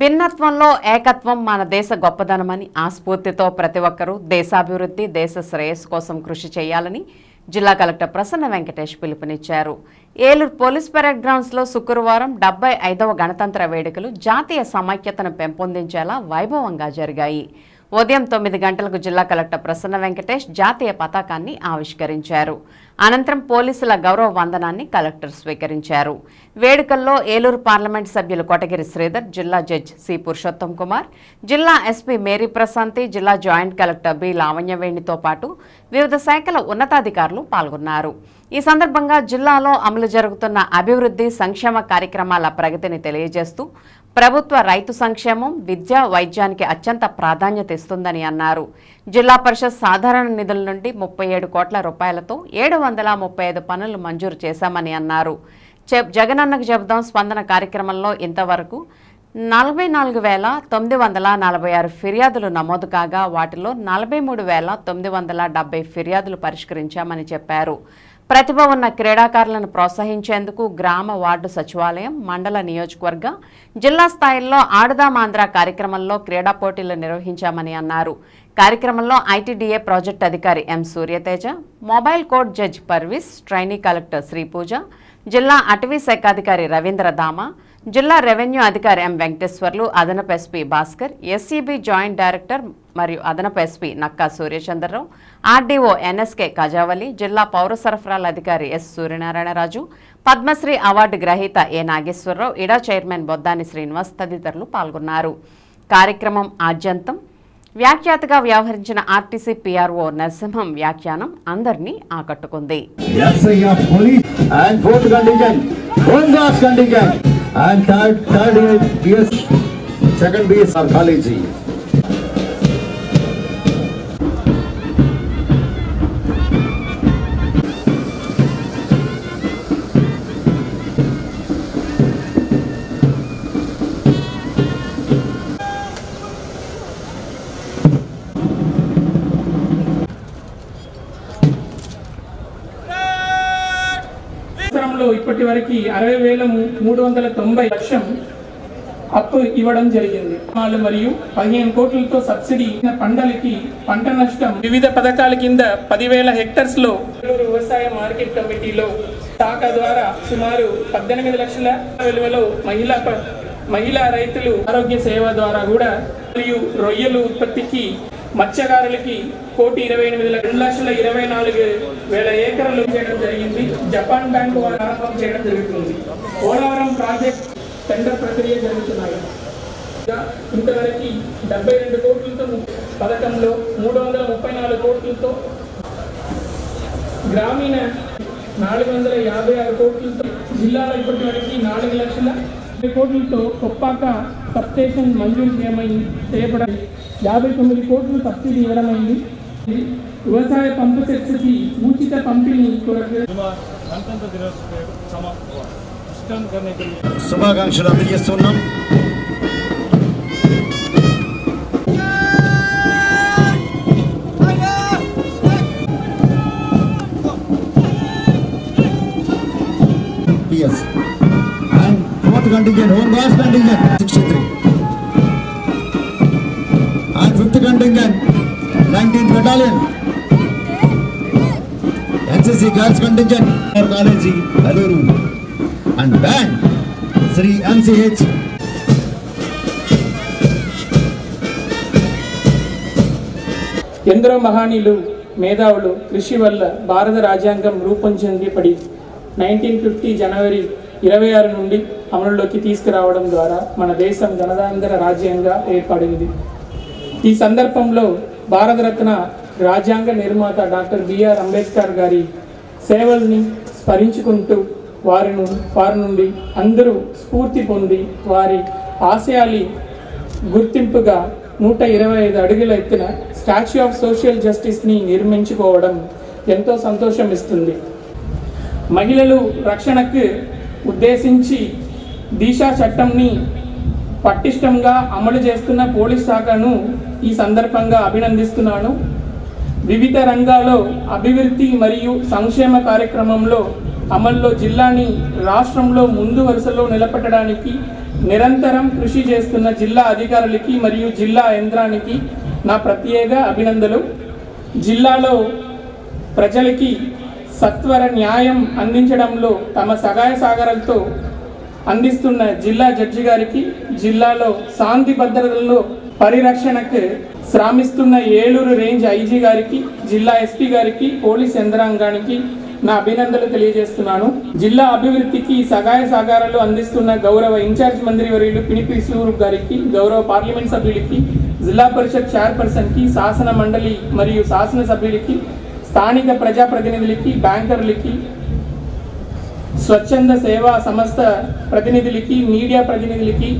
భిన్నత్వంలో ఏకత్వం మన దేశ గొప్పదనమని ఆ స్ఫూర్తితో ప్రతి ఒక్కరూ దేశాభివృద్ధి దేశ శ్రేయస్సు కోసం కృషి చేయాలని జిల్లా కలెక్టర్ ప్రసన్న వెంకటేష్ పిలుపునిచ్చారు. ఏలూరు పోలీస్ పెరేడ్ గ్రౌండ్స్లో శుక్రవారం డెబ్బై ఐదవ గణతంత్ర వేడుకలు జాతీయ సమైక్యతను పెంపొందించేలా వైభవంగా జరిగాయి. ఉదయం తొమ్మిది గంటలకు జిల్లా కలెక్టర్ ప్రసన్న వెంకటేష్ జాతీయ పతాకాన్ని ఆవిష్కరించారు. అనంతరం పోలీసుల గౌరవ వందనాన్ని కలెక్టర్ స్వీకరించారు. వేడుకల్లో ఏలూరు పార్లమెంట్ సభ్యులు కొటగిరి శ్రీధర్ జిల్లా జడ్జ్ సి పురుషోత్తం కుమార్ జిల్లా ఎస్పీ మేరీ ప్రశాంతి జిల్లా జాయింట్ కలెక్టర్ బి లావణ్యవేణితో పాటు వివిధ శాఖల ఉన్నతాధికారులు పాల్గొన్నారు. ఈ సందర్భంగా జిల్లాలో అమలు జరుగుతున్న అభివృద్ధి సంక్షేమ కార్యక్రమాల ప్రగతిని తెలియజేస్తూ ప్రభుత్వ రైతు సంక్షేమం విద్య వైద్యానికి అత్యంత ప్రాధాన్యత ఇస్తుందని అన్నారు. జిల్లా పరిషత్ సాధారణ నిధుల నుండి ముప్పై ఏడు కోట్ల రూపాయలతో ఏడు వందల ముప్పై ఐదు పనులు మంజూరు చేశామని అన్నారు. జగనన్నకు చెబుదాం స్పందన కార్యక్రమంలో ఇంతవరకు నలభై నాలుగు వేల తొమ్మిది వందల నలభై ఆరు ఫిర్యాదులు నమోదు కాగా వాటిలో నలభై మూడు వేల తొమ్మిది వందల డెబ్బై ఫిర్యాదులు పరిష్కరించామని చెప్పారు. ప్రతిభ ఉన్న క్రీడాకారులను ప్రోత్సహించేందుకు గ్రామ వార్డు సచివాలయం మండల నియోజకవర్గ జిల్లా స్థాయిల్లో ఆడుదామాంధ్ర కార్యక్రమంలో క్రీడా పోటీలు నిర్వహించామని అన్నారు. కార్యక్రమంలో ఐటీడీఏ ప్రాజెక్ట్ అధికారి M Suryateja mobile court judge Parvees trainee collector Sripooja జిల్లా అటవీ శాఖాధికారి రవీంద్ర దామా జిల్లా రెవెన్యూ అధికారి ఎం వెంకటేశ్వర్లు అదనపు SP Bhaskar SCB joint director మరియు అదనపు SP Nakka Suryachandrarao RDO NSK Kajavali జిల్లా పౌర సరఫరాల అధికారి ఎస్ సూర్యనారాయణరాజు పద్మశ్రీ అవార్డు గ్రహీత ఏ నాగేశ్వరరావు ఇడా చైర్మన్ బొద్దాని శ్రీనివాస్ తదితరులు పాల్గొన్నారు. కార్యక్రమం ఆద్యంతం. వ్యాఖ్యాతగా వ్యవహరించిన ఆర్టీసీ పీఆర్ఓ నరసింహం వ్యాఖ్యానం అందరినీ ఆకట్టుకుంది. and third third year second second are Khali ji. సంవత్సరంలో ఇప్పటి వరకు అరవై వేల మూడు వందల తొంభై లక్షం అప్పు ఇవ్వడం జరిగింది. వాళ్ళు మరియు పదిహేను కోట్లతో సబ్సిడీ పంటలకి పంట నష్టం. వివిధ పథకాల కింద పదివేల హెక్టర్స్లో వ్యవసాయ మార్కెట్ కమిటీలో శాఖ ద్వారా సుమారు పద్దెనిమిది లక్షల విలువలో మహిళా మహిళా రైతులు ఆరోగ్య సేవ ద్వారా కూడా మరియు రొయ్యలు ఉత్పత్తికి మత్స్యకారులకి కోటి ఇరవై ఎనిమిది రెండు లక్షల ఇరవై నాలుగు వేల ఏకర్లు చేయడం జరిగింది. జపాన్ బ్యాంకు ప్రారంభం చేయడం జరుగుతుంది. పోలవరం ప్రాజెక్ట్ టెండర్ ప్రక్రియ జరుగుతున్నాయి. ఇంతవరకు డెబ్బై రెండు కోట్లతో పథకంలో మూడు వందల ముప్పై నాలుగు కోట్లతో గ్రామీణ నాలుగు వందల యాభై ఆరు కోట్లతో జిల్లాలో ఇప్పటి వరకు నాలుగు లక్షల కోట్లతో కొప్పాక సబ్స్టేషన్ మంజూరు చేయమైంది చేయబడింది యాభై తొమ్మిది కోట్లు సబ్సిడీ ఇవ్వడమైంది. వ్యవసాయ పంపు సెట్స్కి ఉచిత పంపిణీ కొరకు yes. And fourth contingent, home last contingent, 63. And fifth contingent, 19th battalion. చేసి girls contingent, college college, and And Shri MCH ఎందరో మహానీయులు మేధావులు కృషి వల్ల భారత రాజ్యాంగం రూపొందించబడి నైన్టీన్ ఫిఫ్టీ జనవరి ఇరవై ఆరు నుండి అమలులోకి తీసుకురావడం ద్వారా మన దేశం గణతాంత్ర రాజ్యంగా ఏర్పడింది. ఈ సందర్భంలో భారతరత్న రాజ్యాంగ నిర్మాత డాక్టర్ బిఆర్ అంబేద్కర్ గారి సేవల్ని స్మరించుకుంటూ వారిను వారి నుండి అందరూ స్ఫూర్తి పొంది వారి ఆశయాలి గుర్తింపుగా నూట ఇరవై ఐదు అడుగుల ఎత్తిన స్టాచ్యూ ఆఫ్ సోషల్ జస్టిస్ని నిర్మించుకోవడం ఎంతో సంతోషం ఇస్తుంది మహిళలు రక్షణకు ఉద్దేశించి దిశా చట్టంని పటిష్టంగా అమలు చేస్తున్న పోలీస్ శాఖను ఈ సందర్భంగా అభినందిస్తున్నాను. వివిధ రంగాల్లో అభివృద్ధి మరియు సంక్షేమ కార్యక్రమంలో అమల్లో జిల్లాని రాష్ట్రంలో ముందు వరుసలో నిలబెట్టడానికి నిరంతరం కృషి చేస్తున్న జిల్లా అధికారులకి మరియు జిల్లా యంత్రానికి నా ప్రత్యేక అభినందనలు. జిల్లాలో ప్రజలకి సత్వర న్యాయం అందించడంలో తమ సహాయ సాగరాలతో అందిస్తున్న జిల్లా జడ్జి గారికి జిల్లాలో శాంతి భద్రతల్లో పరిరక్షణకు శ్రామిస్తున్న ఏలూరు రేంజ్ ఐజీ గారికి జిల్లా ఎస్పీ గారికి పోలీస్ యంత్రాంగానికి నా అభినందనలు తెలియజేస్తున్నాను. జిల్లా అభివృద్ధికి సహాయ సహకారాలు అందిస్తున్న గౌరవ ఇన్ఛార్జ్ మంత్రి వర్యులు పినిపి సూరు గారికి గౌరవ పార్లమెంట్ సభ్యులకి జిల్లా పరిషత్ చైర్పర్సన్కి శాసన మండలి మరియు శాసన సభ్యులకి స్థానిక ప్రజాప్రతినిధులకి బ్యాంకర్లకి స్వచ్ఛంద సేవా సంస్థ ప్రతినిధులకి మీడియా ప్రతినిధులకి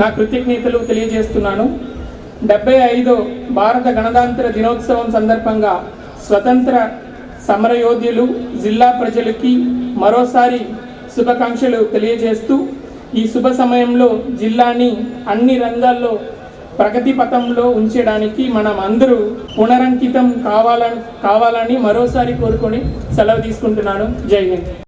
నా కృతజ్ఞతలు తెలియజేస్తున్నాను. డెబ్బై ఐదు భారత గణతంత్ర దినోత్సవం సందర్భంగా స్వతంత్ర సమరయోధులు జిల్లా ప్రజలకి మరోసారి శుభాకాంక్షలు తెలియజేస్తూ ఈ శుభ సమయంలో జిల్లాని అన్ని రంగాల్లో ప్రగతి పథంలో ఉంచడానికి మనం అందరూ పునరంకితం కావాలని కావాలని మరోసారి కోరుకొని సెలవు తీసుకుంటున్నాను. జై హింద్.